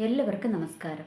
എല്ലാവർക്കും നമസ്കാരം.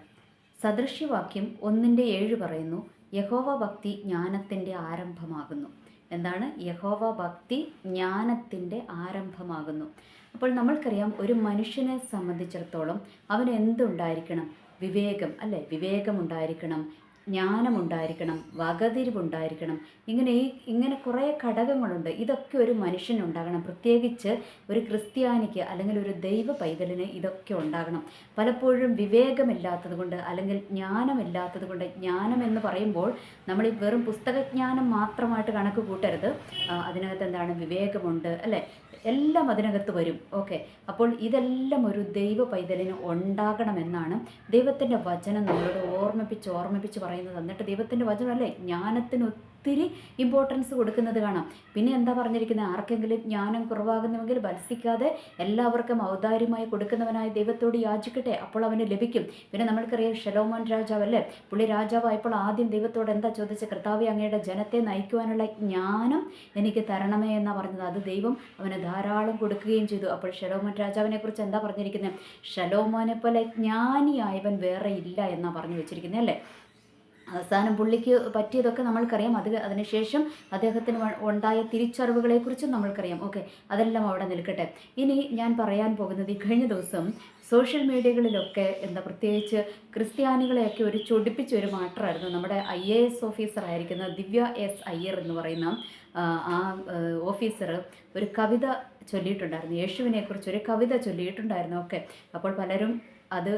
സദൃശ്യവാക്യം ഒന്നിന്റെ ഏഴ് പറയുന്നു യഹോവ ഭക്തി ജ്ഞാനത്തിന്റെ ആരംഭമാകുന്നു. എന്താണ്? യഹോവ ഭക്തി ജ്ഞാനത്തിന്റെ ആരംഭമാകുന്നു. അപ്പോൾ നമ്മൾക്കറിയാം ഒരു മനുഷ്യനെ സംബന്ധിച്ചിടത്തോളം അവന് എന്തുണ്ടായിരിക്കണം? വിവേകം അല്ലേ? വിവേകമുണ്ടായിരിക്കണം ജ്ഞാനമുണ്ടായിരിക്കണം വകതിരിവുണ്ടായിരിക്കണം. ഇങ്ങനെ ഈ ഇങ്ങനെ കുറേ ഘടകങ്ങളുണ്ട്. ഇതൊക്കെ ഒരു മനുഷ്യനുണ്ടാകണം. പ്രത്യേകിച്ച് ഒരു ക്രിസ്ത്യാനിക്ക് അല്ലെങ്കിൽ ഒരു ദൈവ പൈതലിന് ഇതൊക്കെ ഉണ്ടാകണം. പലപ്പോഴും വിവേകമില്ലാത്തത് കൊണ്ട് അല്ലെങ്കിൽ ജ്ഞാനമില്ലാത്തത് കൊണ്ട് ജ്ഞാനം എന്ന് പറയുമ്പോൾ നമ്മൾ ഈ വെറും പുസ്തകജ്ഞാനം മാത്രമായിട്ട് കണക്ക് കൂട്ടരുത്. അതിനകത്ത് എന്താണ്? വിവേകമുണ്ട് അല്ലേ? എല്ലാം അതിനകത്ത് വരും. ഓക്കെ. അപ്പോൾ ഇതെല്ലാം ഒരു ദൈവ പൈതലിന് ഉണ്ടാകണമെന്നാണ് ദൈവത്തിന്റെ വചനം നമ്മളോട് ഓർമ്മിപ്പിച്ച് ഓർമ്മിപ്പിച്ച് പറയുന്നത്. എന്നിട്ട് ദൈവത്തിന്റെ വചനം അല്ലേ ജ്ഞാനത്തിന് ഒത്തിരി ഇമ്പോർട്ടൻസ് കൊടുക്കുന്നത് കാണാം. പിന്നെ എന്താ പറഞ്ഞിരിക്കുന്നത്? ആർക്കെങ്കിലും ജ്ഞാനം കുറവാകുന്നുവെങ്കിൽ ഭത്സിക്കാതെ എല്ലാവർക്കും ഔദാര്യമായി കൊടുക്കുന്നവനായ ദൈവത്തോട് യാചിക്കട്ടെ. അപ്പോൾ അവന് ലഭിക്കും. പിന്നെ നമ്മൾക്കറിയാം ഷലോമോൻ രാജാവ് അല്ലേ പുള്ളി രാജാവായപ്പോൾ ആദ്യം ദൈവത്തോട് എന്താ ചോദിച്ച കർത്താവ് അങ്ങയുടെ ജനത്തെ നയിക്കുവാനുള്ള ജ്ഞാനം എനിക്ക് തരണമേ എന്നാ പറഞ്ഞത്. അത് ദൈവം അവന് ധാരാളം കൊടുക്കുകയും ചെയ്തു. അപ്പോൾ ഷലോമോൻ രാജാവിനെ കുറിച്ച് എന്താ പറഞ്ഞിരിക്കുന്നത്? ഷലോമോനെ പോലെ ജ്ഞാനിയായവൻ വേറെ ഇല്ല എന്നാ പറഞ്ഞു വെച്ചിരിക്കുന്നത് അല്ലേ? അവസാനം പുള്ളിക്ക് പറ്റിയതൊക്കെ നമ്മൾക്കറിയാം. അത് അതിനുശേഷം അദ്ദേഹത്തിന് ഉണ്ടായ തിരിച്ചറിവുകളെക്കുറിച്ചും നമ്മൾക്കറിയാം. ഓക്കെ അതെല്ലാം അവിടെ നിൽക്കട്ടെ. ഇനി ഞാൻ പറയാൻ പോകുന്നത് ഈ കഴിഞ്ഞ ദിവസം സോഷ്യൽ മീഡിയകളിലൊക്കെ എന്താ പ്രത്യേകിച്ച് ക്രിസ്ത്യാനികളെയൊക്കെ ഒരു ചൊടിപ്പിച്ച ഒരു മാറ്ററായിരുന്നു. നമ്മുടെ ഐ എ എസ് ഓഫീസർ ആയിരിക്കുന്ന ദിവ്യ എസ് അയ്യർ എന്ന് പറയുന്ന ആ, ഓഫീസർ ഒരു കവിത ചൊല്ലിയിട്ടുണ്ടായിരുന്നു. യേശുവിനെക്കുറിച്ച് ഒരു കവിത ചൊല്ലിയിട്ടുണ്ടായിരുന്നു ഓക്കെ അപ്പോൾ പലരും അത്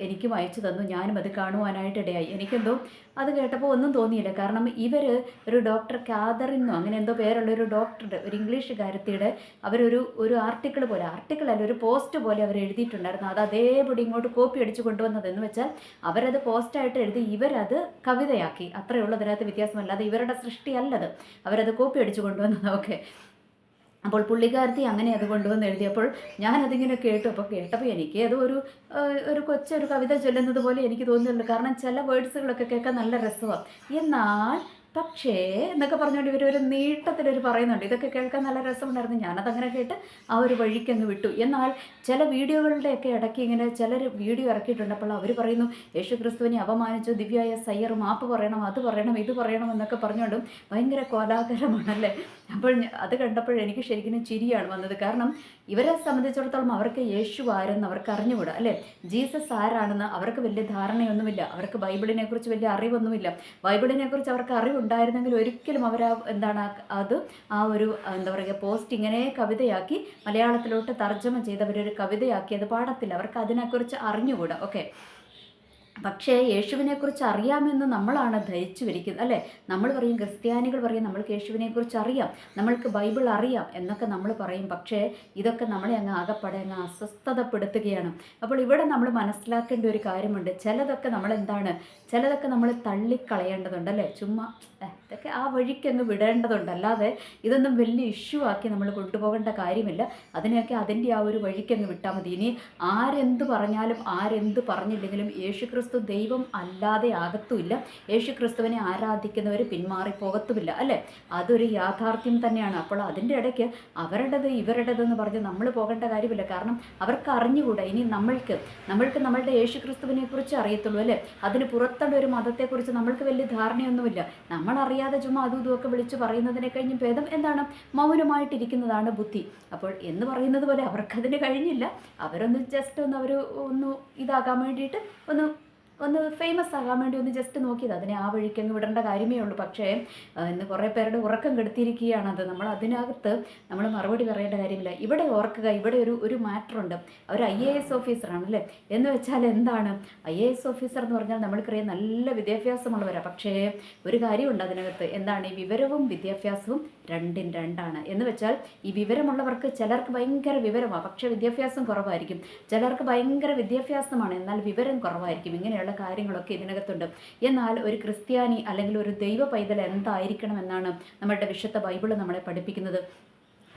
എനിക്കും അയച്ചു തന്നു ഞാനും അത് കാണുവാനായിട്ട് ഇടയായി എനിക്കെന്തോ അത് കേട്ടപ്പോൾ ഒന്നും തോന്നിയില്ല. കാരണം ഇവർ ഒരു ഡോക്ടർ കാതറിന്നോ അങ്ങനെ എന്തോ പേരുള്ള ഒരു ഡോക്ടറുടെ ഒരു ഇംഗ്ലീഷ് ഇംഗ്ലീഷുകാരത്തിയുടെ അവരൊരു ഒരു ആർട്ടിക്കിൾ പോലെ ആർട്ടിക്കിൾ അല്ല ഒരു പോസ്റ്റ് പോലെ അവർ എഴുതിയിട്ടുണ്ടായിരുന്നു. അത് അതേപടി ഇങ്ങോട്ട് കോപ്പി അടിച്ചു കൊണ്ടുവന്നത് എന്ന് വെച്ചാൽ അവരത് പോസ്റ്റായിട്ട് എഴുതി ഇവരത് കവിതയാക്കി. അത്രയുള്ളതിനകത്ത് വ്യത്യാസമല്ലാതെ ഇവരുടെ സൃഷ്ടിയല്ലത്. അവരത് കോപ്പി അടിച്ചു കൊണ്ടുവന്നത് ഓക്കെ അപ്പോൾ പുള്ളിക്കാരത്തി അങ്ങനെ അത് കൊണ്ടുവന്ന് എഴുതിയപ്പോൾ ഞാനതിങ്ങനെ കേട്ടു. അപ്പോൾ കേട്ടപ്പോൾ എനിക്ക് അത് ഒരു ഒരു കൊച്ചൊരു കവിത ചൊല്ലുന്നത് പോലെ എനിക്ക് തോന്നുന്നുള്ളൂ കാരണം ചില വേർഡ്സുകളൊക്കെ കേൾക്കാൻ നല്ല രസമാണ് എന്നാൽ പക്ഷേ എന്നൊക്കെ പറഞ്ഞുകൊണ്ട് നീട്ടത്തിൽ ഒരു പറയുന്നുണ്ട്. ഇതൊക്കെ കേൾക്കാൻ നല്ല രസമുണ്ടായിരുന്നു. ഞാനതങ്ങനെ കേട്ട് ആ ഒരു വഴിക്ക് അങ്ങ് വിട്ടു. എന്നാൽ ചില വീഡിയോകളുടെയൊക്കെ ഇടയ്ക്ക് ഇങ്ങനെ ചിലർ വീഡിയോ ഇറക്കിയിട്ടുണ്ട്. അപ്പോൾ അവർ പറയുന്നു യേശു ക്രിസ്തുവിനെ അപമാനിച്ചു ദിവ്യായ സയ്യർ മാപ്പ് പറയണം അത് പറയണം ഇത് പറയണം എന്നൊക്കെ പറഞ്ഞുകൊണ്ടും ഭയങ്കര കോലാഹലമാണല്ലേ? അപ്പോൾ അത് കണ്ടപ്പോൾ എനിക്ക് ശരിക്കും ചിരിയാണ് വന്നത്. കാരണം ഇവരെ സംബന്ധിച്ചിടത്തോളം അവർക്ക് യേശു ആരെന്ന് അവർക്ക് അറിഞ്ഞുകൂടാ അല്ലേ? ജീസസ് ആരാണെന്ന് അവർക്ക് വലിയ ധാരണയൊന്നുമില്ല. അവർക്ക് ബൈബിളിനെക്കുറിച്ച് വലിയ അറിവൊന്നുമില്ല. ബൈബിളിനെക്കുറിച്ച് അവർക്ക് അറിവുണ്ടായിരുന്നെങ്കിൽ ഒരിക്കലും അവർ എന്താണ് അത് ആ ഒരു എന്താ പറയുക പോസ്റ്റ് ഇങ്ങനെ കവിതയാക്കി മലയാളത്തിലോട്ട് തർജമ ചെയ്തവരൊരു കവിതയാക്കി അത് പാടത്തില്ല. അവർക്ക് അതിനെക്കുറിച്ച് അറിഞ്ഞുകൂടാ. ഓക്കെ. പക്ഷേ യേശുവിനെക്കുറിച്ച് അറിയാമെന്ന് നമ്മളാണ് ധരിച്ചു വരിക്കുന്നത് അല്ലേ? നമ്മൾ പറയും ക്രിസ്ത്യാനികൾ പറയും നമ്മൾക്ക് യേശുവിനെക്കുറിച്ച് അറിയാം നമ്മൾക്ക് ബൈബിൾ അറിയാം എന്നൊക്കെ നമ്മൾ പറയും. പക്ഷേ ഇതൊക്കെ നമ്മളെ അങ്ങ് ആകപ്പാടെ അങ്ങ് അസ്വസ്ഥതപ്പെടുത്തുകയാണ്. അപ്പോൾ ഇവിടെ നമ്മൾ മനസ്സിലാക്കേണ്ട ഒരു കാര്യമുണ്ട്. ചിലതൊക്കെ നമ്മൾ എന്താണ്? ചിലതൊക്കെ നമ്മൾ തള്ളിക്കളയേണ്ടതുണ്ട്. അല്ലേ? ചുമ്മാ ഇതൊക്കെ ആ വഴിക്ക് അങ്ങ് വിടേണ്ടതുണ്ട്. അല്ലാതെ ഇതൊന്നും വലിയ ഇഷ്യൂ ആക്കി നമ്മൾ കൊണ്ടുപോകേണ്ട കാര്യമില്ല. അതിനെയൊക്കെ അതിന്റെ ആ ഒരു വഴിക്ക് അങ്ങ് വിട്ടാൽ മതി. ഇനി ആരെന്ത് പറഞ്ഞാലും ആരെന്ത് പറഞ്ഞില്ലെങ്കിലും യേശുക്രിസ്തു ദൈവം അല്ലാതെ ആകത്തുമില്ല. യേശു ക്രിസ്തുവിനെ ആരാധിക്കുന്നവർ പിന്മാറിപ്പോകത്തുമില്ല അല്ലേ? അതൊരു യാഥാർത്ഥ്യം തന്നെയാണ്. അപ്പോൾ അതിന്റെ ഇടയ്ക്ക് അവരുടേത് ഇവരുടേതെന്ന് പറഞ്ഞ് നമ്മൾ പോകേണ്ട കാര്യമില്ല. കാരണം അവർക്ക് അറിഞ്ഞുകൂടാ. ഇനി നമ്മൾക്ക് നമ്മൾക്ക് നമ്മളുടെ യേശുക്രിസ്തുവിനെ കുറിച്ച് അറിയത്തുള്ളൂ അല്ലേ? അതിന് പുറത്തുള്ള ഒരു മതത്തെക്കുറിച്ച് നമ്മൾക്ക് വലിയ ധാരണയൊന്നുമില്ല. നമ്മൾ അറിയാതെ ചുമ്മാ അതും ഇതുമൊക്കെ വിളിച്ച് പറയുന്നതിനെ കഴിഞ്ഞ് ഭേദം എന്താണ്? മൗനമായിട്ടിരിക്കുന്നതാണ് ബുദ്ധി. അപ്പോൾ എന്ന് പറയുന്നത് പോലെ അവർക്കതിന് കഴിഞ്ഞില്ല. അവരൊന്ന് ജസ്റ്റ് ഒന്ന് അവർ ഒന്ന് ഇതാകാൻ വേണ്ടിയിട്ട് ഒന്ന് ഒന്ന് ഫേമസ് ആകാൻ വേണ്ടി ഒന്ന് ജസ്റ്റ് നോക്കിയത്. അതിനെ ആ വഴിക്ക് അങ്ങ് വിടേണ്ട കാര്യമേ ഉള്ളൂ. പക്ഷേ ഇന്ന് കുറേ പേരുടെ ഉറക്കം കെടുത്തിയിരിക്കുകയാണത് നമ്മൾ അതിനകത്ത് നമ്മൾ മറുപടി പറയേണ്ട കാര്യമില്ല. ഇവിടെ ഓർക്കുക ഇവിടെ ഒരു ഒരു മാറ്റർ ഉണ്ട്. അവർ ഐ എ എസ് ഓഫീസറാണ് അല്ലേ എന്ന് വെച്ചാൽ എന്താണ്? ഐ എ എസ് ഓഫീസർ എന്ന് പറഞ്ഞാൽ നമ്മൾക്കറിയാം നല്ല വിദ്യാഭ്യാസമുള്ളവരാണ് പക്ഷേ ഒരു കാര്യമുണ്ട് അതിനകത്ത്. എന്താണ്? ഈ വിവരവും വിദ്യാഭ്യാസവും രണ്ടും രണ്ടാണ്. എന്ന് വെച്ചാൽ ഈ വിവരമുള്ളവർക്ക് ചിലർക്ക് ഭയങ്കര വിവരമാണ് പക്ഷേ വിദ്യാഭ്യാസം കുറവായിരിക്കും. ചിലർക്ക് ഭയങ്കര വിദ്യാഭ്യാസമാണ്. എന്നാൽ വിവരം കുറവായിരിക്കും. ഇങ്ങനെയുള്ള കാര്യങ്ങളൊക്കെ ഇതിനകത്തുണ്ട്. എന്നാൽ ഒരു ക്രിസ്ത്യാനി അല്ലെങ്കിൽ ഒരു ദൈവ പൈതൽ എന്തായിരിക്കണം എന്നാണ് നമ്മളുടെ വിശുദ്ധ ബൈബിൾ നമ്മളെ പഠിപ്പിക്കുന്നത്.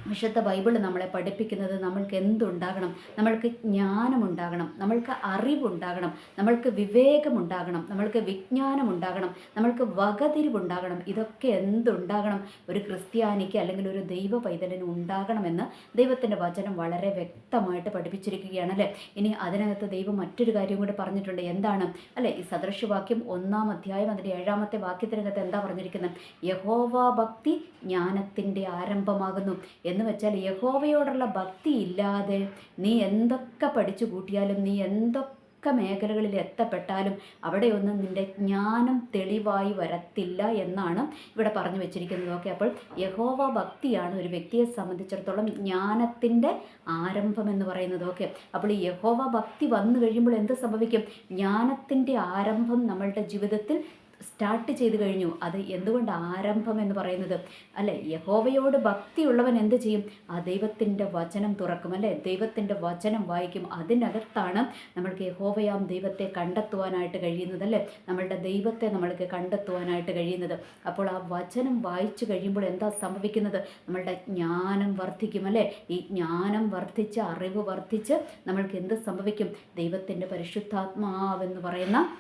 വിശുദ്ധ ബൈബിൾ നമ്മളെ പഠിപ്പിക്കുന്നത് നമ്മൾക്ക് എന്തുണ്ടാകണം? നമ്മൾക്ക് ജ്ഞാനമുണ്ടാകണം. നമ്മൾക്ക് അറിവുണ്ടാകണം. നമ്മൾക്ക് വിവേകമുണ്ടാകണം. നമ്മൾക്ക് വിജ്ഞാനമുണ്ടാകണം. നമ്മൾക്ക് വകതിരിവുണ്ടാകണം. ഇതൊക്കെ എന്തുണ്ടാകണം? ഒരു ക്രിസ്ത്യാനിക്ക് അല്ലെങ്കിൽ ഒരു ദൈവ പൈതലിന് ഉണ്ടാകണമെന്ന് ദൈവത്തിന്റെ വചനം വളരെ വ്യക്തമായിട്ട് പഠിപ്പിച്ചിരിക്കുകയാണ് അല്ലേ? ഇനി അതിനകത്ത് ദൈവം മറ്റൊരു കാര്യം കൂടി പറഞ്ഞിട്ടുണ്ട്. എന്താണ്? അല്ലേ ഈ സദൃശവാക്യം ഒന്നാം അധ്യായം അതിന്റെ ഏഴാമത്തെ വാക്യത്തിനകത്ത് എന്താ പറഞ്ഞിരിക്കുന്നത്? യഹോവ ഭക്തി ജ്ഞാനത്തിന്റെ ആരംഭമാകുന്നു. എന്ന് വെച്ചാൽ യഹോവയോടുള്ള ഭക്തി ഇല്ലാതെ നീ എന്തൊക്കെ പഠിച്ചു കൂട്ടിയാലും നീ എന്തൊക്കെ മേഖലകളിൽ എത്തപ്പെട്ടാലും അവിടെയൊന്നും നിന്റെ ജ്ഞാനം തെളിവായി വരത്തില്ല എന്നാണ് ഇവിടെ പറഞ്ഞു വെച്ചിരിക്കുന്നത്. ഓക്കെ അപ്പോൾ യഹോവ ഭക്തിയാണ് ഒരു വ്യക്തിയെ സംബന്ധിച്ചിടത്തോളം ജ്ഞാനത്തിന്റെ ആരംഭം എന്ന് പറയുന്നത്. ഓക്കെ അപ്പോൾ ഈ യഹോവ ഭക്തി വന്നു കഴിയുമ്പോൾ എന്ത് സംഭവിക്കും? ജ്ഞാനത്തിന്റെ ആരംഭം നമ്മളുടെ ജീവിതത്തിൽ സ്റ്റാർട്ട് ചെയ്തു കഴിഞ്ഞു. അത് എന്തുകൊണ്ട് ആരംഭം എന്ന് പറയുന്നത്? അല്ലെ? യഹോവയോട് ഭക്തിയുള്ളവൻ എന്ത് ചെയ്യും? ആ ദൈവത്തിന്റെ വചനം തുറക്കും. അല്ലെ? ദൈവത്തിന്റെ വചനം വായിക്കും. അതിനകത്താണ് നമ്മൾക്ക് യഹോവയാം ദൈവത്തെ കണ്ടെത്തുവാനായിട്ട് കഴിയുന്നത്. അല്ലേ? നമ്മളുടെ ദൈവത്തെ നമ്മൾക്ക് കണ്ടെത്തുവാനായിട്ട് കഴിയുന്നത്. അപ്പോൾ ആ വചനം വായിച്ചു കഴിയുമ്പോൾ എന്താ സംഭവിക്കുന്നത്? നമ്മളുടെ ജ്ഞാനം വർദ്ധിക്കും. അല്ലേ? ഈ ജ്ഞാനം വർദ്ധിച്ച് അറിവ് വർദ്ധിച്ച് നമ്മൾക്ക് എന്ത് സംഭവിക്കും? ദൈവത്തിന്റെ പരിശുദ്ധാത്മാവെന്ന് പറയുന്ന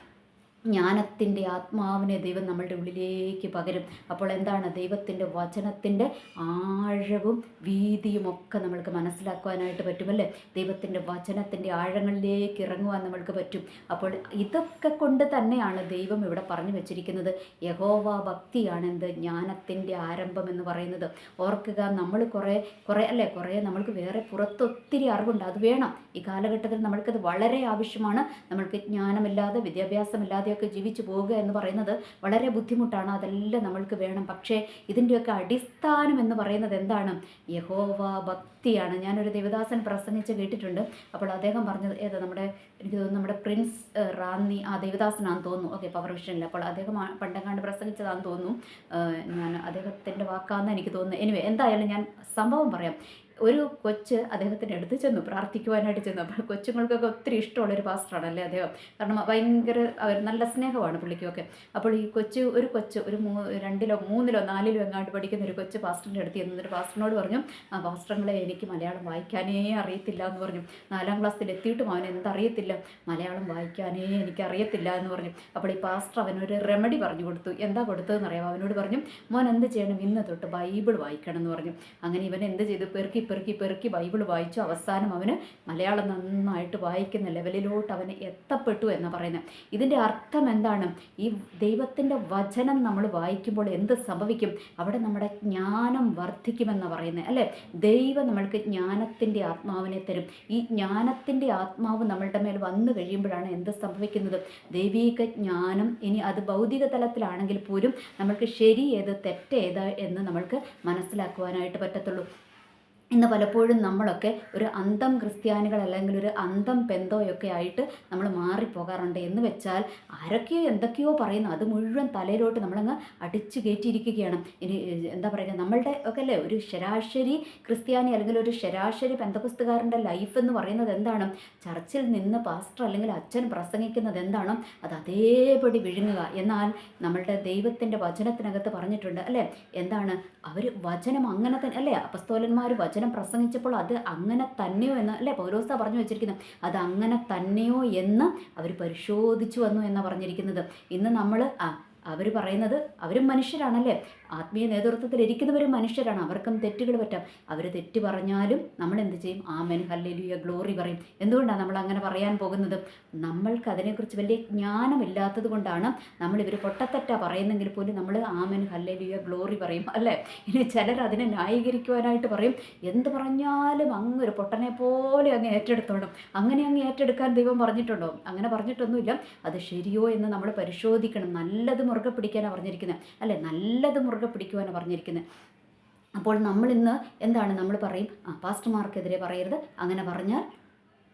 ജ്ഞാനത്തിന്റെ ആത്മാവിനെ ദൈവം നമ്മളുടെ ഉള്ളിലേക്ക് പകരും. അപ്പോൾ എന്താണ് ദൈവത്തിന്റെ വചനത്തിന്റെ ആഴവും വീതിയും ഒക്കെ നമ്മൾക്ക് മനസ്സിലാക്കുവാനായിട്ട് പറ്റുമല്ലേ? ദൈവത്തിന്റെ വചനത്തിന്റെ ആഴങ്ങളിലേക്ക് ഇറങ്ങുവാൻ നമ്മൾക്ക് പറ്റും. അപ്പോൾ ഇതൊക്കെ കൊണ്ട് തന്നെയാണ് ദൈവം ഇവിടെ പറഞ്ഞു വെച്ചിരിക്കുന്നത്. യഹോവ ഭക്തിയാണ് എന്ത്? ജ്ഞാനത്തിന്റെ ആരംഭം എന്ന് പറയുന്നത്. ഓർക്കുക നമ്മൾ കുറേ കുറേ അല്ലേ? കുറേ നമ്മൾക്ക് വേറെ പുറത്ത് ഒത്തിരി അറിവുണ്ട്. അത് വേണം. ഈ കാലഘട്ടത്തിൽ നമ്മൾക്കത് വളരെ ആവശ്യമാണ്. നമ്മൾക്ക് ജ്ഞാനമില്ലാതെ വിദ്യാഭ്യാസമില്ലാതെ ഒക്കെ ജീവിച്ചു പോവുക എന്ന് പറയുന്നത് വളരെ ബുദ്ധിമുട്ടാണ്. അതെല്ലാം നമ്മൾക്ക് വേണം. പക്ഷേ ഇതിന്റെയൊക്കെ അടിസ്ഥാനം എന്ന് പറയുന്നത് എന്താണ്? യഹോവ ഭക്തിയാണ്. ഞാനൊരു ദേവദാസൻ പ്രസംഗിച്ച് കേട്ടിട്ടുണ്ട്. അപ്പോൾ അദ്ദേഹം പറഞ്ഞത് ഏതാ? നമ്മുടെ എനിക്ക് തോന്നുന്നു നമ്മുടെ പ്രിൻസ് റാന്നി ആ ദേവദാസനാണെന്ന് തോന്നുന്നു. ഓക്കെ പവർ വിഷനിൽ അപ്പോൾ അദ്ദേഹം പണ്ടെങ്ങാണ്ട് പ്രസംഗിച്ചതാണെന്ന് തോന്നുന്നു. ഞാൻ അദ്ദേഹത്തിന്റെ വാക്കാന്ന് എനിക്ക് തോന്നുന്നു. എനിവേ എന്തായാലും ഞാൻ സംഭവം പറയാം. ഒരു കൊച്ച് അദ്ദേഹത്തിന്റെ അടുത്ത് ചെന്നു പ്രാർത്ഥിക്കുവാനായിട്ട് ചെന്നു. അപ്പോൾ കൊച്ചുങ്ങൾക്കൊക്കെ ഒത്തിരി ഇഷ്ടമുള്ളൊരു പാസ്റ്ററാണല്ലേ അദ്ദേഹം. കാരണം ഭയങ്കര നല്ല സ്നേഹമാണ് പുള്ളിക്കൊക്കെ. അപ്പോൾ ഈ കൊച്ച് ഒരു കൊച്ച് ഒരു മൂ രണ്ടിലോ മൂന്നിലോ നാലിലോ എങ്ങാണ്ട് പഠിക്കുന്ന ഒരു കൊച്ച് പാസ്റ്ററിന്റെ അടുത്ത് ചെന്നിട്ട് പാസ്റ്ററിനോട് പറഞ്ഞു ആ പാസ്റ്ററങ്ങളെ എനിക്ക് മലയാളം വായിക്കാനേ അറിയത്തില്ല എന്ന് പറഞ്ഞു. നാലാം ക്ലാസ്സിൽ എത്തിയിട്ടും അവൻ എന്തറിയത്തില്ല. മലയാളം വായിക്കാനേ എനിക്ക് അറിയത്തില്ല എന്ന് പറഞ്ഞു. അപ്പോൾ ഈ പാസ്റ്റർ അവനൊരു റെമഡി പറഞ്ഞു കൊടുത്തു. എന്താ കൊടുത്തതെന്ന് അറിയാം അവനോട് പറഞ്ഞു മോൻ എന്ത് ചെയ്യണം? ഇന്ന് തൊട്ട് ബൈബിൾ വായിക്കണം എന്ന് പറഞ്ഞു. അങ്ങനെ ഇവൻ എന്ത് ചെയ്തു? പെറുക്കി പെറുക്കി പെറുക്കി ബൈബിൾ വായിച്ചു. അവസാനം അവന് മലയാളം നന്നായിട്ട് വായിക്കുന്ന ലെവലിലോട്ട് അവന് എത്തപ്പെട്ടു എന്ന് പറയുന്നത് ഇതിന്റെ അർത്ഥം എന്താണ്? ഈ ദൈവത്തിന്റെ വചനം നമ്മൾ വായിക്കുമ്പോൾ എന്ത് സംഭവിക്കും? അവിടെ നമ്മുടെ ജ്ഞാനം വർദ്ധിക്കുമെന്ന് പറയുന്നത് അല്ലേ? ദൈവം നമ്മൾക്ക് ജ്ഞാനത്തിന്റെ ആത്മാവിനെ തരും. ഈ ജ്ഞാനത്തിന്റെ ആത്മാവ് നമ്മളുടെ മേൽ വന്നു കഴിയുമ്പോഴാണ് എന്ത് സംഭവിക്കുന്നത്? ദൈവീക ജ്ഞാനം ഇനി അത് ഭൗതിക തലത്തിലാണെങ്കിൽ പോലും നമ്മൾക്ക് ശരി ഏത് തെറ്റ് ഏത് എന്ന് നമ്മൾക്ക് മനസ്സിലാക്കുവാനായിട്ട് പറ്റത്തുള്ളൂ. ഇന്ന് പലപ്പോഴും നമ്മളൊക്കെ ഒരു അന്തം ക്രിസ്ത്യാനികൾ അല്ലെങ്കിൽ ഒരു അന്തം പെന്തോയൊക്കെ ആയിട്ട് നമ്മൾ മാറിപ്പോകാറുണ്ട്. എന്ന് വെച്ചാൽ ആരൊക്കെയോ എന്തൊക്കെയോ പറയുന്നു. അത് മുഴുവൻ തലയിലോട്ട് നമ്മളങ്ങ് അടിച്ചു കയറ്റിയിരിക്കുകയാണ്. ഇനി എന്താ പറയുക നമ്മളുടെ ഒക്കെ അല്ലേ ഒരു ശരാശരി ക്രിസ്ത്യാനി അല്ലെങ്കിൽ ഒരു ശരാശരി പെന്തപുസ്തകാരന്റെ ലൈഫ് എന്ന് പറയുന്നത് എന്താണ്? ചർച്ചിൽ നിന്ന് പാസ്റ്റർ അല്ലെങ്കിൽ അച്ഛൻ പ്രസംഗിക്കുന്നത് എന്താണ്? അത് അതേപടി വിഴുങ്ങുക. എന്നാൽ നമ്മളുടെ ദൈവത്തിന്റെ വചനത്തിനകത്ത് പറഞ്ഞിട്ടുണ്ട് അല്ലേ? എന്താണ്? അവർ വചനം അങ്ങനെ തന്നെ അല്ലേ അപ്പസ്തോലന്മാർ വചനം പ്രസംഗിച്ചപ്പോൾ അത് അങ്ങനെ തന്നെയോ എന്ന് അല്ലേ പൗരോസ പറഞ്ഞു വെച്ചിരിക്കുന്നത്? അത് അങ്ങനെ തന്നെയോ എന്ന് അവർ പരിശോധിച്ചു വന്നു എന്നാണ് പറഞ്ഞിരിക്കുന്നത്. ഇന്ന് നമ്മൾ ആ അവർ പറയുന്നത് അവരും മനുഷ്യരാണല്ലേ? ആത്മീയ നേതൃത്വത്തിൽ ഇരിക്കുന്നവരും മനുഷ്യരാണ്. അവർക്കും തെറ്റുകൾ പറ്റാം. അവർ തെറ്റ് പറഞ്ഞാലും നമ്മൾ എന്ത് ചെയ്യും? ആമൻ ഹല്ലേലൂയ ഗ്ലോറി പറയും. എന്തുകൊണ്ടാണ് നമ്മൾ അങ്ങനെ പറയാൻ പോകുന്നത്? നമ്മൾക്ക് അതിനെക്കുറിച്ച് വലിയ ജ്ഞാനമില്ലാത്തത് കൊണ്ടാണ് നമ്മൾ ഇവർ പൊട്ടത്തെറ്റാ പറയുന്നെങ്കിൽ പോലും നമ്മൾ ആമൻ ഹല്ലേലൂയ ഗ്ലോറി പറയും അല്ലേ? ഇനി ചിലർ അതിനെ ന്യായീകരിക്കുവാനായിട്ട് പറയും. എന്ത് പറഞ്ഞാലും അങ്ങ് ഒരു പൊട്ടനെ പോലെ അങ്ങ് ഏറ്റെടുത്തോണം അങ്ങനെ അങ്ങ് ഏറ്റെടുക്കാൻ ദൈവം പറഞ്ഞിട്ടുണ്ടോ? അങ്ങനെ പറഞ്ഞിട്ടൊന്നുമില്ല. അത് ശരിയോ എന്ന് നമ്മൾ പരിശോധിക്കണം. നല്ലത് മുറുകെ പിടിക്കാനാണ് പറഞ്ഞിരിക്കുന്നത് അല്ലേ? നല്ലത് മുറുകെ പിടിക്കുവാനാണ് പറഞ്ഞിരിക്കുന്നത് അപ്പോൾ നമ്മൾ ഇന്ന് എന്താണ് നമ്മൾ പറയും? ആ പാസ്റ്റർമാർക്കെതിരെ പറയരുത്. അങ്ങനെ പറഞ്ഞാൽ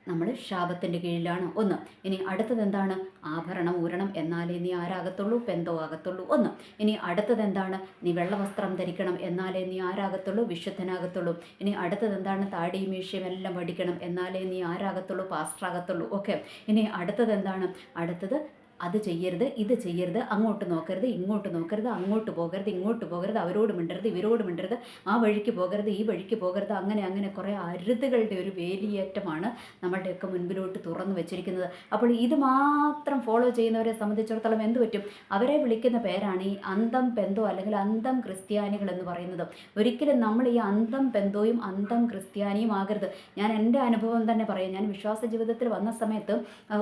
നമ്മൾ ശാപത്തിന്റെ കീഴിലാണ്. ഒന്ന് ഇനി അടുത്തത് എന്താണ്? ആഭരണം ഊരണം. എന്നാലേ നീ ആരാകത്തുള്ളൂ? പെന്തോ ആകത്തുള്ളൂ. ഒന്ന് ഇനി അടുത്തത് എന്താണ്? നീ വെള്ളവസ്ത്രം ധരിക്കണം. എന്നാലേ നീ ആരാകത്തുള്ളൂ? വിശുദ്ധനാകത്തുള്ളൂ. ഇനി അടുത്തത് എന്താണ്? താടിയും മീശയും എല്ലാം പഠിക്കണം എന്നാലേ നീ ആരാകത്തുള്ളൂ? Pastor ആകത്തുള്ളൂ okay. ഇനി അടുത്തത് എന്താണ്? അടുത്തത് അത് ചെയ്യരുത് ഇത് ചെയ്യരുത് അങ്ങോട്ട് നോക്കരുത് ഇങ്ങോട്ട് നോക്കരുത് അങ്ങോട്ട് പോകരുത് ഇങ്ങോട്ട് പോകരുത് അവരോട് മിണ്ടരുത് ഇവരോട് മിണ്ടരുത് ആ വഴിക്ക് പോകരുത് ഈ വഴിക്ക് പോകരുത് അങ്ങനെ അങ്ങനെ കുറേ അരുതുകളുടെ ഒരു വേലിയേറ്റമാണ് നമ്മളുടെയൊക്കെ മുൻപിലോട്ട് തുറന്നു വെച്ചിരിക്കുന്നത്. അപ്പോൾ ഇത് മാത്രം ഫോളോ ചെയ്യുന്നവരെ സംബന്ധിച്ചിടത്തോളം എന്ത് പറ്റും? അവരെ വിളിക്കുന്ന പേരാണ് ഈ അന്തം പെന്തോ അല്ലെങ്കിൽ അന്തം ക്രിസ്ത്യാനികൾ എന്ന് പറയുന്നത്. ഒരിക്കലും നമ്മൾ ഈ അന്തം പെന്തോയും അന്തം ക്രിസ്ത്യാനിയും ആകരുത്. ഞാൻ എന്റെ അനുഭവം തന്നെ പറയാം. ഞാൻ വിശ്വാസ ജീവിതത്തിൽ വന്ന സമയത്ത്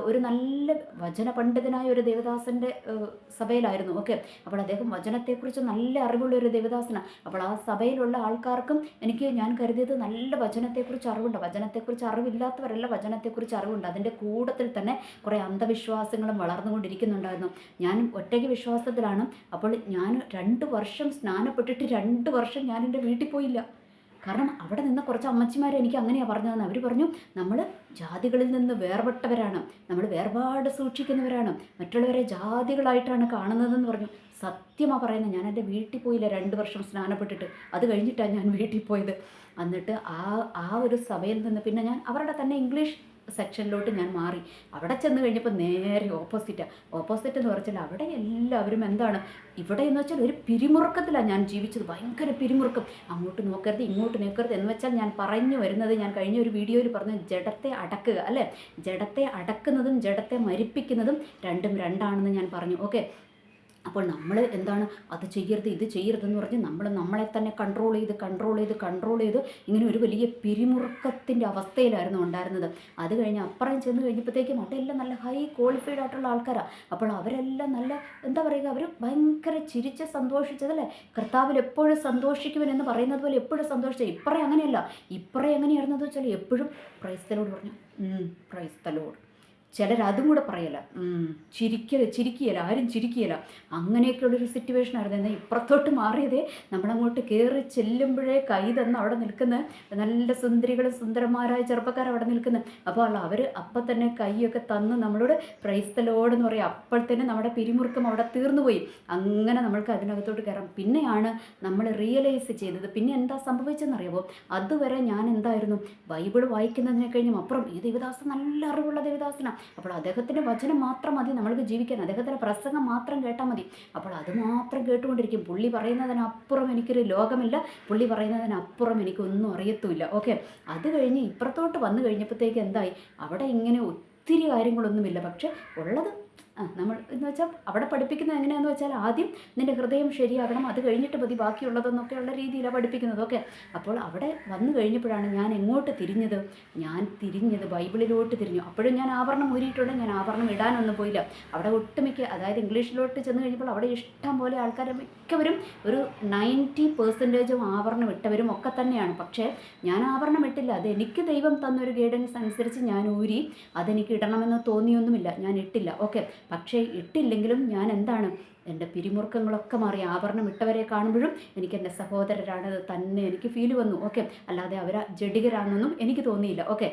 ഒരു നല്ല വചന പണ്ഡിതനായ ഒരു ദേവദാസന്റെ സഭയിലായിരുന്നു. ഓക്കെ. അപ്പോൾ അദ്ദേഹം വചനത്തെക്കുറിച്ച് നല്ല അറിവുള്ള ഒരു ദേവദാസനാണ്. അപ്പോൾ ആ സഭയിലുള്ള ആൾക്കാർക്കും എനിക്ക് ഞാൻ കരുതിയത് നല്ല വചനത്തെക്കുറിച്ച് അറിവുണ്ട്. വചനത്തെക്കുറിച്ച് അറിവില്ലാത്തവരല്ല വചനത്തെക്കുറിച്ച് അറിവുണ്ട്. അതിന്റെ കൂടത്തിൽ തന്നെ കുറേ അന്ധവിശ്വാസങ്ങളും വളർന്നുകൊണ്ടിരിക്കുന്നുണ്ടായിരുന്നു. ഞാൻ ഒറ്റയ്ക്ക് വിശ്വാസത്തിലാണ്. അപ്പോൾ ഞാൻ രണ്ട് വർഷം സ്നാനപ്പെട്ടിട്ട് രണ്ട് വർഷം ഞാൻ എന്റെ വീട്ടിൽ പോയില്ല. കാരണം അവിടെ നിന്ന് കുറച്ച് അമ്മച്ചിമാർ എനിക്ക് അങ്ങനെയാണ് പറഞ്ഞതെന്ന് അവർ പറഞ്ഞു നമ്മൾ ജാതികളിൽ നിന്ന് വേർപെട്ടവരാണ് നമ്മൾ വേർപാട് സൂക്ഷിക്കുന്നവരാണ് മറ്റുള്ളവരെ ജാതികളായിട്ടാണ് കാണുന്നതെന്ന് പറഞ്ഞു. സത്യമാണ് പറയുന്നത് ഞാൻ എന്റെ വീട്ടിൽ പോയില്ല രണ്ട് വർഷം സ്നാനപ്പെട്ടിട്ട് അത് കഴിഞ്ഞിട്ടാണ് ഞാൻ വീട്ടിൽ പോയത്. എന്നിട്ട് ആ ആ ഒരു സഭയിൽ നിന്ന് പിന്നെ ഞാൻ അവരുടെ തന്നെ ഇംഗ്ലീഷ് സെക്ഷനിലോട്ട് ഞാൻ മാറി. അവിടെ ചെന്ന് കഴിഞ്ഞപ്പോൾ നേരെ ഓപ്പോസിറ്റാണ് ഓപ്പോസിറ്റ് എന്ന് പറഞ്ഞാൽ അവിടെ എല്ലാവരും എന്താണ്? ഇവിടെ എന്ന് വെച്ചാൽ ഒരു പിരിമുറുക്കത്തിലാണ് ഞാൻ ജീവിച്ചത്. ഭയങ്കര പിരിമുറുക്കം. അങ്ങോട്ട് നോക്കരുത് ഇങ്ങോട്ട് നോക്കരുത് എന്ന് വെച്ചാൽ ഞാൻ പറഞ്ഞു വരുന്നത് ഞാൻ കഴിഞ്ഞ ഒരു വീഡിയോയിൽ പറഞ്ഞ ജഡത്തെ അടക്കുക അല്ലേ? ജഡത്തെ അടക്കുന്നതും ജഡത്തെ മരിപ്പിക്കുന്നതും രണ്ടും രണ്ടാണെന്ന് ഞാൻ പറഞ്ഞു. ഓക്കെ? അപ്പോൾ നമ്മൾ എന്താണ് അത് ചെയ്യരുത് ഇത് ചെയ്യരുതെന്ന് പറഞ്ഞ് നമ്മൾ നമ്മളെ തന്നെ കൺട്രോൾ ചെയ്ത് കൺട്രോൾ ചെയ്ത് കൺട്രോൾ ചെയ്ത് ഇങ്ങനെ ഒരു വലിയ പിരിമുറുക്കത്തിന്റെ അവസ്ഥയിലായിരുന്നു ഉണ്ടായിരുന്നത്. അത് കഴിഞ്ഞ് അപ്പുറം ചെന്ന് കഴിഞ്ഞപ്പോഴത്തേക്കും അവിടെയെല്ലാം നല്ല ഹൈ ക്വാളിഫൈഡ് ആയിട്ടുള്ള ആൾക്കാരാണ് അപ്പോൾ അവരെല്ലാം നല്ല എന്താ പറയുക അവർ ഭയങ്കര ചിരിച്ച് സന്തോഷിച്ചതല്ലേ കർത്താവിൽ എപ്പോഴും സന്തോഷിക്കുമെന്ന് പറയുന്നത് പോലെ എപ്പോഴും സന്തോഷിച്ചത്. ഇപ്പറേ അങ്ങനെയല്ല. ഇപ്പറേ എങ്ങനെയായിരുന്നത് വെച്ചാൽ എപ്പോഴും പ്രൈസ്തലോട് പറഞ്ഞു. പ്രൈസ്തലോട് ചിലർ അതും കൂടെ പറയല. ചിരിക്ക ചിരിക്കുകയില്ല ആരും ചിരിക്കുകയില്ല അങ്ങനെയൊക്കെയുള്ളൊരു സിറ്റുവേഷൻ ആയിരുന്നു. എന്നാൽ ഇപ്പുറത്തോട്ട് മാറിയതേ നമ്മളങ്ങോട്ട് കയറി ചെല്ലുമ്പോഴേ കൈ തന്ന് അവിടെ നിൽക്കുന്ന. നല്ല സുന്ദരികളും സുന്ദരന്മാരായ ചെറുപ്പക്കാർ അവിടെ നിൽക്കുന്നത് അപ്പോൾ അവർ അപ്പം തന്നെ കൈയൊക്കെ തന്ന് നമ്മളോട് പ്രൈസ്തലോടെന്ന് പറയും. അപ്പോൾ തന്നെ നമ്മുടെ പിരിമുറുക്കം അവിടെ തീർന്നു പോയി. അങ്ങനെ നമ്മൾക്ക് അതിനകത്തോട്ട് കയറാം. പിന്നെയാണ് നമ്മൾ റിയലൈസ് ചെയ്തത്. പിന്നെ എന്താ സംഭവിച്ചെന്നറിയാമോ അതുവരെ ഞാൻ എന്തായിരുന്നു? ബൈബിൾ വായിക്കുന്നതിനെ കഴിഞ്ഞും അപ്പുറം ഈ ദേവദാസൻ നല്ല അറിവുള്ള ദേവദാസനാണ് അപ്പോൾ വചനം മാത്രം മതി നമ്മൾക്ക് ജീവിക്കാൻ. അദ്ദേഹത്തിന്റെ പ്രസംഗം മാത്രം കേട്ടാൽ മതി. അപ്പോൾ അത് മാത്രം കേട്ടുകൊണ്ടിരിക്കും. പുള്ളി പറയുന്നതിനപ്പുറം എനിക്കൊരു ലോകമില്ല. പുള്ളി പറയുന്നതിനപ്പുറം എനിക്കൊന്നും അറിയത്തുമില്ല. ഓക്കെ? അത് കഴിഞ്ഞ് ഇപ്പുറത്തോട്ട് വന്നു കഴിഞ്ഞപ്പോഴത്തേക്ക് എന്തായി? അവിടെ ഇങ്ങനെ ഒത്തിരി കാര്യങ്ങളൊന്നുമില്ല. പക്ഷെ ഉള്ളത് ആ നമ്മൾ എന്ന് വെച്ചാൽ അവിടെ പഠിപ്പിക്കുന്നത് എങ്ങനെയാന്ന് വെച്ചാൽ ആദ്യം നിന്റെ ഹൃദയം ശരിയാകണം അത് കഴിഞ്ഞിട്ട് മതി ബാക്കിയുള്ളതെന്നൊക്കെയുള്ള രീതിയിലാണ് പഠിപ്പിക്കുന്നത് ഓക്കെ അപ്പോൾ അവിടെ വന്നു കഴിഞ്ഞപ്പോഴാണ് ഞാൻ എങ്ങോട്ട് തിരിഞ്ഞത്? ഞാൻ തിരിഞ്ഞത് ബൈബിളിലോട്ട് തിരിഞ്ഞു. അപ്പോഴും ഞാൻ ആഭരണം ഊരിയിട്ടുണ്ട് ഞാൻ ആഭരണം ഇടാനൊന്നും പോയില്ല. അവിടെ ഒട്ടുമിക്ക അതായത് ഇംഗ്ലീഷിലോട്ട് ചെന്ന് കഴിഞ്ഞപ്പോൾ അവിടെ ഇഷ്ടം പോലെ ആൾക്കാർ മിക്കവരും ഒരു നയന്റി പെർസെന്റേജും ആഭരണം ഇട്ടവരും ഒക്കെ തന്നെയാണ്. പക്ഷേ ഞാൻ ആഭരണം ഇട്ടില്ല. അത് എനിക്ക് ദൈവം തന്നൊരു ഗൈഡൻസ് അനുസരിച്ച് ഞാൻ ഊരി അതെനിക്ക് ഇടണമെന്ന് തോന്നിയൊന്നുമില്ല. ഞാൻ ഇട്ടില്ല ഓക്കെ പക്ഷേ ഇട്ടില്ലെങ്കിലും ഞാൻ എന്താണ്? എന്റെ പിരിമുറുക്കങ്ങളൊക്കെ മാറി ആഭരണം ഇട്ടവരെ കാണുമ്പോഴും എനിക്ക് എന്റെ സഹോദരരാണത് തന്നെ എനിക്ക് ഫീൽ വന്നു. ഓക്കെ അല്ലാതെ അവർ ജഡികരാണെന്നൊന്നും എനിക്ക് തോന്നിയില്ല. ഓക്കെ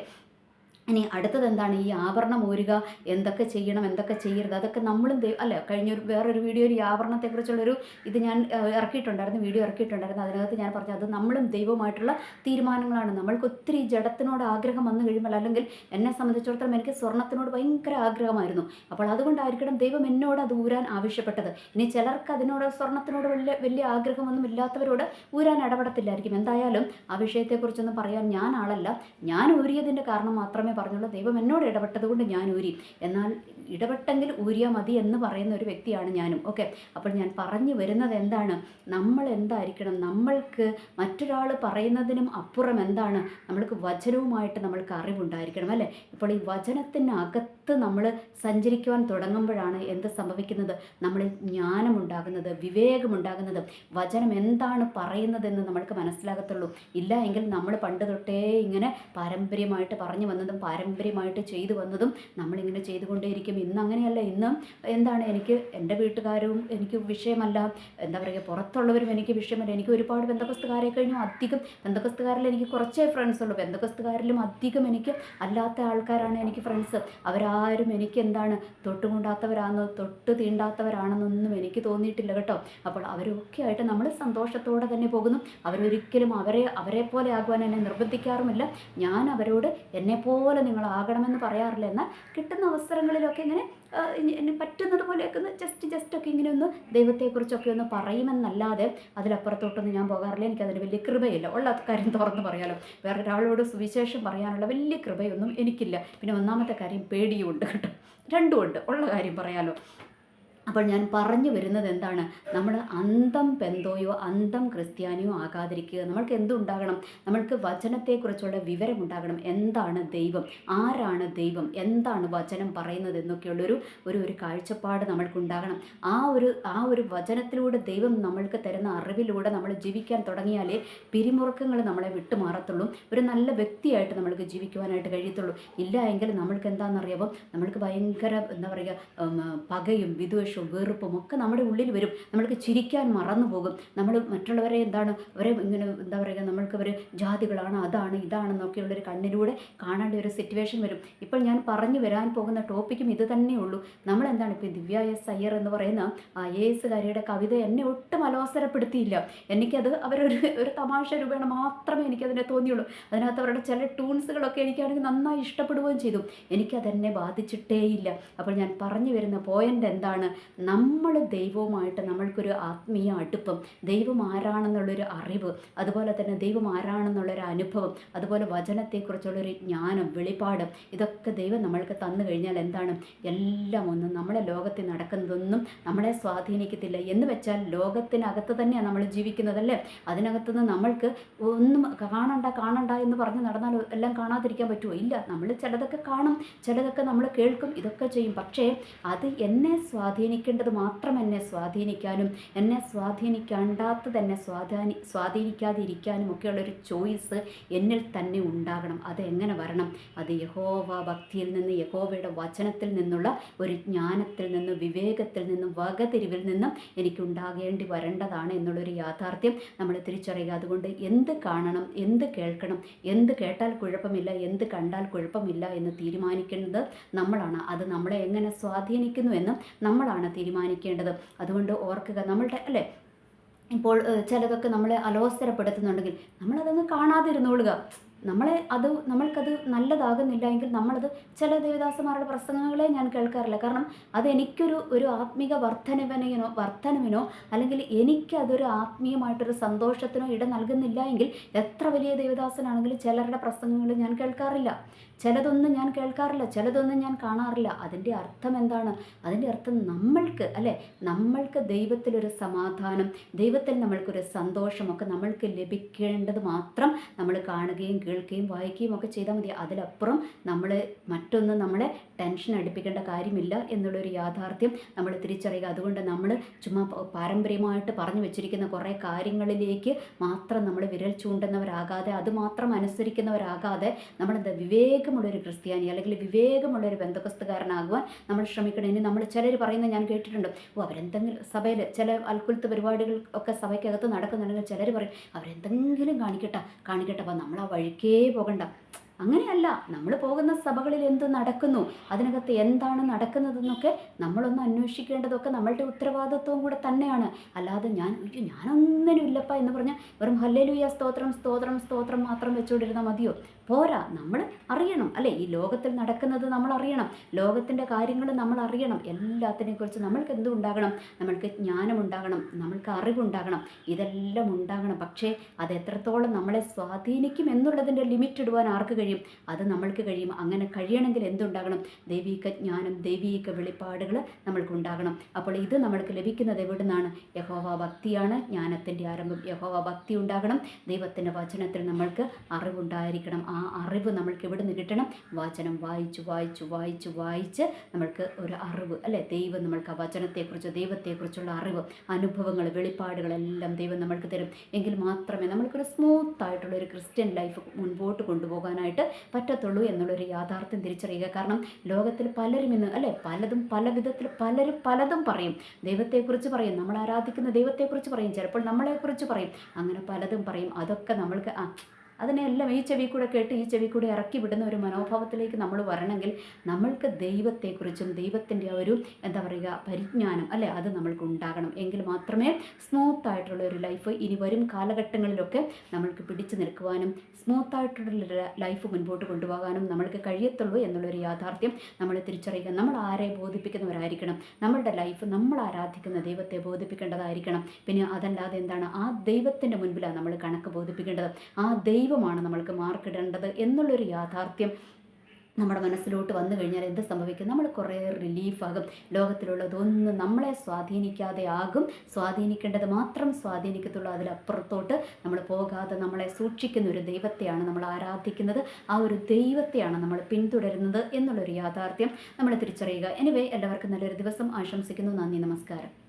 ഇനി അടുത്തത് എന്താണ്? ഈ ആഭരണം ഊരുക എന്തൊക്കെ ചെയ്യണം എന്തൊക്കെ ചെയ്യരുത്? അതൊക്കെ നമ്മളും അല്ല കഴിഞ്ഞൊരു വേറൊരു വീഡിയോയിൽ ഈ ആഭരണത്തെക്കുറിച്ചുള്ളൊരു ഇത് ഞാൻ ഇറക്കിയിട്ടുണ്ടായിരുന്നു വീഡിയോ ഇറക്കിയിട്ടുണ്ടായിരുന്നു. അതിനകത്ത് ഞാൻ പറഞ്ഞത് അത് നമ്മളും ദൈവമായിട്ടുള്ള തീരുമാനങ്ങളാണ്. നമ്മൾക്ക് ഒത്തിരി ജഡത്തിനോട് ആഗ്രഹം വന്നു കഴിയുമ്പോൾ അല്ലെങ്കിൽ എന്നെ സംബന്ധിച്ചിടത്തോളം എനിക്ക് സ്വർണത്തിനോട് ഭയങ്കര ആഗ്രഹമായിരുന്നു. അപ്പോൾ അതുകൊണ്ടായിരിക്കണം ദൈവം എന്നോട് അത് ഊരാൻ ആവശ്യപ്പെട്ടത്. ഇനി ചിലർക്ക് അതിനോട് സ്വർണത്തിനോട് വലിയ വലിയ ആഗ്രഹമൊന്നും ഇല്ലാത്തവരോട് ഊരാൻ ഇടപെടത്തില്ലായിരിക്കും. എന്തായാലും ആ വിഷയത്തെക്കുറിച്ചൊന്നും പറയാൻ ഞാൻ ആളല്ല. ഞാൻ ഊരിയതിന്റെ കാരണം മാത്രമേ പറഞ്ഞുള്ളൂ ദൈവം എന്നോട് ഇടപെട്ടത് കൊണ്ട് ഞാൻ ഊരി. എന്നാൽ ഇടപെട്ടെങ്കിൽ ഊരിയാൽ മതി എന്ന് പറയുന്ന ഒരു വ്യക്തിയാണ് ഞാനും. ഓക്കെ? അപ്പോൾ ഞാൻ പറഞ്ഞു വരുന്നത് എന്താണ്? നമ്മൾ എന്തായിരിക്കണം? നമ്മൾക്ക് മറ്റൊരാൾ പറയുന്നതിനും അപ്പുറം എന്താണ്? നമ്മൾക്ക് വചനവുമായിട്ട് നമ്മൾക്ക് അറിവുണ്ടായിരിക്കണം അല്ലേ? ഇപ്പോൾ ഈ വചനത്തിനകത്ത് നമ്മൾ സഞ്ചരിക്കുവാൻ തുടങ്ങുമ്പോഴാണ് എന്ത് സംഭവിക്കുന്നത്? നമ്മളിൽ ജ്ഞാനമുണ്ടാകുന്നത് വിവേകമുണ്ടാകുന്നത്. വചനം എന്താണ് പറയുന്നതെന്ന് നമ്മൾക്ക് മനസ്സിലാകത്തുള്ളൂ. ഇല്ല എങ്കിൽ നമ്മൾ പണ്ട് തൊട്ടേ ഇങ്ങനെ പാരമ്പര്യമായിട്ട് പറഞ്ഞു വന്നതും പാരമ്പര്യമായിട്ട് ചെയ്തു വന്നതും നമ്മളിങ്ങനെ ചെയ്തുകൊണ്ടേയിരിക്കും. ഇന്ന് അങ്ങനെയല്ല. ഇന്ന് എന്താണ് എനിക്ക് എന്റെ വീട്ടുകാരും എനിക്ക് വിഷയമല്ല. എന്താ പറയുക പുറത്തുള്ളവരും എനിക്ക് വിഷയമല്ല. എനിക്ക് ഒരുപാട് ബന്ധക്കസ്തുകാരെ കഴിഞ്ഞു. അധികം ബന്ധക്കസ്തുകാരിൽ എനിക്ക് കുറച്ചേ ഫ്രണ്ട്സ് ഉള്ളൂ. ബന്ധക്കസ്തുകാരിലും അധികം എനിക്ക് അല്ലാത്ത ആൾക്കാരാണ് എനിക്ക് ഫ്രണ്ട്സ് അവരാരും എനിക്ക് എന്താണ് തൊട്ടുകൊണ്ടാത്തവരാണെന്നോ തൊട്ട് തീണ്ടാത്തവരാണെന്നൊന്നും എനിക്ക് തോന്നിയിട്ടില്ല കേട്ടോ. അപ്പോൾ അവരൊക്കെ ആയിട്ട് നമ്മൾ സന്തോഷത്തോടെ തന്നെ പോകുന്നു. അവരൊരിക്കലും അവരെ അവരെ പോലെ ആകുവാൻ എന്നെ നിർബന്ധിക്കാറുമില്ല. ഞാൻ അവരോട് എന്നെപ്പോലെ നിങ്ങളാകണമെന്ന് പറയാറില്ല. എന്നാൽ കിട്ടുന്ന അവസരങ്ങളിലൊക്കെ ഇങ്ങനെ ഇനി- ഇനി പറ്റുന്നത് പോലെയൊക്കെ ഒന്ന് ജസ്റ്റ് ജസ്റ്റ് ഒക്കെ ഇങ്ങനെ ഒന്ന് ദൈവത്തെക്കുറിച്ചൊക്കെ ഒന്ന് പറയുമെന്നല്ലാതെ അതിലപ്പുറത്തോട്ടൊന്നും ഞാൻ പോകാറില്ല. എനിക്കതിന് വലിയ കൃപയില്ല. ഉള്ള കാര്യം തുറന്ന് പറയാലോ. വേറെ ഒരാളോട് സുവിശേഷം പറയാനുള്ള വലിയ കൃപയൊന്നും എനിക്കില്ല. പിന്നെ ഒന്നാമത്തെ കാര്യം പേടിയുമുണ്ട് കേട്ടോ. രണ്ടുമുണ്ട്. ഉള്ള കാര്യം പറയാലോ. അപ്പോൾ ഞാൻ പറഞ്ഞു വരുന്നത് എന്താണ്? നമ്മൾ അന്തം പെന്തോയോ അന്തം ക്രിസ്ത്യാനിയോ ആകാതിരിക്കുക. നമ്മൾക്ക് എന്തുണ്ടാകണം? നമ്മൾക്ക് വചനത്തെക്കുറിച്ചുള്ള വിവരമുണ്ടാകണം. എന്താണ് ദൈവം? ആരാണ് ദൈവം? എന്താണ് വചനം പറയുന്നത് എന്നൊക്കെയുള്ളൊരു ഒരു ഒരു കാഴ്ചപ്പാട് നമ്മൾക്കുണ്ടാകണം. ആ ഒരു ആ ഒരു വചനത്തിലൂടെ ദൈവം നമ്മൾക്ക് തരുന്ന അറിവിലൂടെ നമ്മൾ ജീവിക്കാൻ തുടങ്ങിയാലേ പിരിമുറുക്കങ്ങൾ നമ്മളെ വിട്ടുമാറത്തുള്ളൂ. ഒരു നല്ല വ്യക്തിയായിട്ട് നമ്മൾക്ക് ജീവിക്കുവാനായിട്ട് കഴിയത്തുള്ളൂ. ഇല്ല എങ്കിൽ നമ്മൾക്ക് എന്താണെന്നറിയാമോ നമ്മൾക്ക് ഭയങ്കര എന്താ പറയുക പകയും വിദ്വേഷവും വെറുപ്പും ഒക്കെ നമ്മുടെ ഉള്ളിൽ വരും. നമ്മൾക്ക് ചിരിക്കാൻ മറന്നു പോകും. നമ്മൾ മറ്റുള്ളവരെ എന്താണ് അവരെ ഇങ്ങനെ എന്താ പറയുക നമ്മൾക്ക് അവർ ജാതികളാണ് അതാണ് ഇതാണെന്നൊക്കെയുള്ളൊരു കണ്ണിലൂടെ കാണേണ്ട ഒരു സിറ്റുവേഷൻ വരും. ഇപ്പോൾ ഞാൻ പറഞ്ഞു വരാൻ പോകുന്ന ടോപ്പിക്കും ഇത് തന്നെയുള്ളൂ നമ്മളെന്താണ് ഇപ്പോൾ ദിവ്യ എസ് അയ്യർ എന്ന് പറയുന്ന ആ എ എസുകാരിയുടെ കവിത എന്നെ ഒട്ടും അലോസരപ്പെടുത്തിയില്ല. എനിക്കത് അവരൊരു ഒരു തമാശ രൂപേണ മാത്രമേ എനിക്കതിനെ തോന്നിയുള്ളൂ. അതിനകത്ത് അവരുടെ ചില ടൂൺസുകളൊക്കെ എനിക്കാണെങ്കിൽ നന്നായി ഇഷ്ടപ്പെടുകയും ചെയ്തു. എനിക്കതെന്നെ ബാധിച്ചിട്ടേയില്ല. അപ്പോൾ ഞാൻ പറഞ്ഞു വരുന്ന പോയിന്റ് എന്താണ്? നമ്മൾ ദൈവവുമായിട്ട് നമ്മൾക്കൊരു ആത്മീയ അടുപ്പം ദൈവം ആരാണെന്നുള്ളൊരു അറിവ് അതുപോലെ തന്നെ ദൈവം ആരാണെന്നുള്ളൊരു അനുഭവം അതുപോലെ വചനത്തെക്കുറിച്ചുള്ളൊരു ജ്ഞാനം വെളിപാട് ഇതൊക്കെ ദൈവം നമ്മൾക്ക് തന്നു കഴിഞ്ഞാൽ എന്താണ്? എല്ലാം ഒന്നും നമ്മളെ ലോകത്തിൽ നടക്കുന്നതൊന്നും നമ്മളെ സ്വാധീനിക്കത്തില്ല. എന്ന് വെച്ചാൽ ലോകത്തിനകത്ത് തന്നെയാണ് നമ്മൾ ജീവിക്കുന്നതല്ലേ? അതിനകത്തുനിന്ന് നമ്മൾക്ക് ഒന്നും കാണണ്ട കാണണ്ട എന്ന് പറഞ്ഞ് നടന്നാൽ എല്ലാം കാണാതിരിക്കാൻ പറ്റുമോ? ഇല്ല നമ്മൾ ചിലതൊക്കെ കാണും ചിലതൊക്കെ നമ്മൾ കേൾക്കും ഇതൊക്കെ ചെയ്യും. പക്ഷേ അത് എന്നെ സ്വാധീനിക്കേണ്ടത് മാത്രം എന്നെ സ്വാധീനിക്കാനും എന്നെ സ്വാധീനിക്കേണ്ടാത്തത് എന്നെ സ്വാധീനി സ്വാധീനിക്കാതിരിക്കാനും ഒക്കെയുള്ളൊരു ചോയ്സ് എന്നിൽ തന്നെ ഉണ്ടാകണം. അത് എങ്ങനെ വരണം? അത് യഹോവ ഭക്തിയിൽ നിന്ന് യഹോവയുടെ വചനത്തിൽ നിന്നുള്ള ഒരു ജ്ഞാനത്തിൽ നിന്നും വിവേകത്തിൽ നിന്നും വകതിരിവിൽ നിന്നും എനിക്കുണ്ടാകേണ്ടി വരേണ്ടതാണ് എന്നുള്ളൊരു യാഥാർത്ഥ്യം നമ്മൾ തിരിച്ചറിയുക. അതുകൊണ്ട് എന്ത് കാണണം എന്ത് കേൾക്കണം എന്ത് കേട്ടാൽ കുഴപ്പമില്ല എന്ത് കണ്ടാൽ കുഴപ്പമില്ല എന്ന് തീരുമാനിക്കേണ്ടത് നമ്മളാണ്. അത് നമ്മളെ എങ്ങനെ സ്വാധീനിക്കുന്നു എന്നും നമ്മളാണ് തീരുമാനിക്കേണ്ടത്. അതുകൊണ്ട് ഓർക്കുക നമ്മളുടെ അല്ലേ? ഇപ്പോൾ ചിലതൊക്കെ നമ്മളെ അലോസരപ്പെടുത്തുന്നുണ്ടെങ്കിൽ നമ്മളതൊന്ന് കാണാതിരുന്നോളുക. നമ്മളെ അത് നമ്മൾക്കത് നല്ലതാകുന്നില്ല എങ്കിൽ നമ്മളത് ചില ദേവദാസന്മാരുടെ പ്രസംഗങ്ങളെ ഞാൻ കേൾക്കാറില്ല. കാരണം അത് എനിക്കൊരു ഒരു ആത്മീക വർധനവിനോ വർധനവിനോ അല്ലെങ്കിൽ എനിക്കതൊരു ആത്മീയമായിട്ടൊരു സന്തോഷത്തിനോ ഇട നൽകുന്നില്ല എങ്കിൽ എത്ര വലിയ ദേവദാസനാണെങ്കിലും ചിലരുടെ പ്രസംഗങ്ങൾ ഞാൻ കേൾക്കാറില്ല. ചിലതൊന്നും ഞാൻ കേൾക്കാറില്ല. ചിലതൊന്നും ഞാൻ കാണാറില്ല. അതിന്റെ അർത്ഥം എന്താണ്? അതിന്റെ അർത്ഥം നമ്മൾക്ക് അല്ലേ? നമ്മൾക്ക് ദൈവത്തിലൊരു സമാധാനം ദൈവത്തിൽ നമ്മൾക്കൊരു സന്തോഷമൊക്കെ നമ്മൾക്ക് ലഭിക്കേണ്ടത് മാത്രം നമ്മൾ കാണുകയും കേൾക്കുകയും വായിക്കുകയും ഒക്കെ ചെയ്താൽ മതി. അതിലപ്പുറം നമ്മൾ മറ്റൊന്ന് നമ്മളെ ടെൻഷൻ അടുപ്പിക്കേണ്ട കാര്യമില്ല എന്നുള്ളൊരു യാഥാർത്ഥ്യം നമ്മൾ തിരിച്ചറിയുക. അതുകൊണ്ട് നമ്മൾ ചുമ്മാ പാരമ്പര്യമായിട്ട് പറഞ്ഞു വെച്ചിരിക്കുന്ന കുറേ കാര്യങ്ങളിലേക്ക് മാത്രം നമ്മൾ വിരൽ ചൂണ്ടുന്നവരാകാതെ അതുമാത്രം അനുസരിക്കുന്നവരാകാതെ നമ്മളെന്താ വിവേകമുള്ളൊരു ക്രിസ്ത്യാനി അല്ലെങ്കിൽ വിവേകമുള്ളൊരു ബന്ധുക്കസ്തുകാരനാകുവാൻ നമ്മൾ ശ്രമിക്കണം. ഇനി നമ്മൾ ചിലർ പറയുന്നത് ഞാൻ കേട്ടിട്ടുണ്ട് ഓ അവരെന്തെങ്കിലും സഭയിൽ ചില അൽക്കുലത്ത് പരിപാടികൾ ഒക്കെ സഭയ്ക്കകത്ത് നടക്കുന്നുണ്ടെങ്കിൽ ചിലർ പറയും അവരെന്തെങ്കിലും കാണിക്കട്ടെ കാണിക്കട്ടെ അപ്പം നമ്മൾ ആ വഴിക്കേ പോകണ്ട. അങ്ങനെയല്ല നമ്മൾ പോകുന്ന സഭകളിൽ എന്ത് നടക്കുന്നു? അതിനകത്ത് എന്താണ് നടക്കുന്നതെന്നൊക്കെ നമ്മളൊന്ന് അന്വേഷിക്കേണ്ടതൊക്കെ നമ്മളുടെ ഉത്തരവാദിത്വവും കൂടെ തന്നെയാണ്. അല്ലാതെ ഞാൻ അയ്യോ ഞാനൊന്നിനും ഇല്ലപ്പ എന്ന് പറഞ്ഞാൽ വെറും ഹല്ലേലൂയ സ്തോത്രം സ്തോത്രം സ്തോത്രം മാത്രം വെച്ചുകൊണ്ടിരുന്നാൽ മതിയോ? പോരാ നമ്മൾ അറിയണം അല്ലേ? ഈ ലോകത്തിൽ നടക്കുന്നത് നമ്മൾ അറിയണം ലോകത്തിന്റെ കാര്യങ്ങൾ നമ്മൾ അറിയണം എല്ലാത്തിനെ കുറിച്ച് നമ്മൾക്ക് എന്തും ഉണ്ടാകണം? നമ്മൾക്ക് ജ്ഞാനമുണ്ടാകണം നമ്മൾക്ക് അറിവുണ്ടാകണം ഇതെല്ലാം ഉണ്ടാകണം. പക്ഷേ അത് എത്രത്തോളം നമ്മളെ സ്വാധീനിക്കും എന്നുള്ളതിന്റെ ലിമിറ്റ് ഇടുവാൻ ആർക്ക് കഴിയും? അത് നമ്മൾക്ക് കഴിയും. അങ്ങനെ കഴിയണമെങ്കിൽ എന്തുണ്ടാകണം? ദൈവീക ജ്ഞാനം ദൈവീക വെളിപ്പാടുകൾ നമ്മൾക്കുണ്ടാകണം അപ്പോൾ ഇത് നമ്മൾക്ക് ലഭിക്കുന്നത് എവിടെ നിന്നാണ് യഹോവ ഭക്തിയാണ് ജ്ഞാനത്തിന്റെ ആരംഭം. യഹോവ ഭക്തി ഉണ്ടാകണം. ദൈവത്തിന്റെ വചനത്തിൽ നമ്മൾക്ക് അറിവുണ്ടായിരിക്കണം. ആ അറിവ് നമ്മൾക്ക് എവിടെ നിന്ന് കിട്ടണം? വാചനം വായിച്ച് വായിച്ച് വായിച്ച് വായിച്ച് നമ്മൾക്ക് ഒരു അറിവ് അല്ലേ? ദൈവം നമ്മൾക്ക് ആ വചനത്തെക്കുറിച്ച് ദൈവത്തെക്കുറിച്ചുള്ള അറിവ് അനുഭവങ്ങൾ വെളിപ്പാടുകളെല്ലാം ദൈവം നമ്മൾക്ക് തരും. എങ്കിൽ മാത്രമേ നമ്മൾക്കൊരു സ്മൂത്ത് ആയിട്ടുള്ള ഒരു ക്രിസ്ത്യൻ ലൈഫ് മുൻപോട്ട് കൊണ്ടുപോകാനായിട്ട് പറ്റത്തുള്ളൂ എന്നുള്ളൊരു യാഥാർത്ഥ്യം തിരിച്ചറിയുക. കാരണം ലോകത്തിൽ പലരും ഇന്ന് അല്ലേ? പലതും പല വിധത്തിൽ പലരും പലതും പറയും. ദൈവത്തെക്കുറിച്ച് പറയും. നമ്മൾ ആരാധിക്കുന്ന ദൈവത്തെക്കുറിച്ച് പറയും. ചിലപ്പോൾ നമ്മളെക്കുറിച്ച് പറയും. അങ്ങനെ പലതും പറയും. അതൊക്കെ നമ്മൾക്ക് ആ അതിനെല്ലാം ഈ ചെവി കൂടെ കേട്ട് ഈ ചെവി കൂടെ ഇറക്കി വിടുന്ന ഒരു മനോഭാവത്തിലേക്ക് നമ്മൾ വരണമെങ്കിൽ നമ്മൾക്ക് ദൈവത്തെക്കുറിച്ചും ദൈവത്തിന്റെ ആ ഒരു എന്താ പറയുക പരിജ്ഞാനം അല്ലേ അത് നമ്മൾക്ക് ഉണ്ടാകണം. എങ്കിൽ മാത്രമേ സ്മൂത്ത് ആയിട്ടുള്ള ഒരു ലൈഫ് ഇനി വരും കാലഘട്ടങ്ങളിലൊക്കെ നമ്മൾക്ക് പിടിച്ചു നിൽക്കുവാനും സ്മൂത്ത് ആയിട്ടുള്ള ലൈഫ് മുൻപോട്ട് കൊണ്ടുപോകാനും നമ്മൾക്ക് കഴിയത്തുള്ളൂ എന്നുള്ളൊരു യാഥാർത്ഥ്യം നമ്മൾ തിരിച്ചറിയുക. നമ്മൾ ആരെ ബോധിപ്പിക്കുന്നവരായിരിക്കണം. നമ്മളുടെ ലൈഫ് നമ്മൾ ആരാധിക്കുന്ന ദൈവത്തെ ബോധിപ്പിക്കേണ്ടതായിരിക്കണം. പിന്നെ അതല്ലാതെ എന്താണ്? ആ ദൈവത്തിന്റെ മുൻപിലാണ് നമ്മൾ കണക്ക് ബോധിപ്പിക്കേണ്ടത്. ആ ദൈവമാണ് നമ്മൾക്ക് മാർക്ക് മാർക്കിടേണ്ടത് എന്നുള്ളൊരു യാഥാർത്ഥ്യം നമ്മുടെ മനസ്സിലോട്ട് വന്നു കഴിഞ്ഞാൽ എന്ത് സംഭവിക്കും? നമ്മൾ കുറേ റിലീഫാകും. ലോകത്തിലുള്ളതൊന്നും നമ്മളെ സ്വാധീനിക്കാതെ ആകും. സ്വാധീനിക്കേണ്ടത് മാത്രം സ്വാധീനിക്കത്തുള്ളൂ. അതിലപ്പുറത്തോട്ട് നമ്മൾ പോകാതെ നമ്മളെ സൂക്ഷിക്കുന്ന ഒരു ദൈവത്തെയാണ് നമ്മൾ ആരാധിക്കുന്നത്. ആ ഒരു ദൈവത്തെയാണ് നമ്മൾ പിന്തുടരുന്നത് എന്നുള്ളൊരു യാഥാർത്ഥ്യം നമ്മൾ തിരിച്ചറിയുക. എനിവേ എല്ലാവർക്കും നല്ലൊരു ദിവസം. ആശംസിക്കുന്നു. നന്ദി. നമസ്കാരം.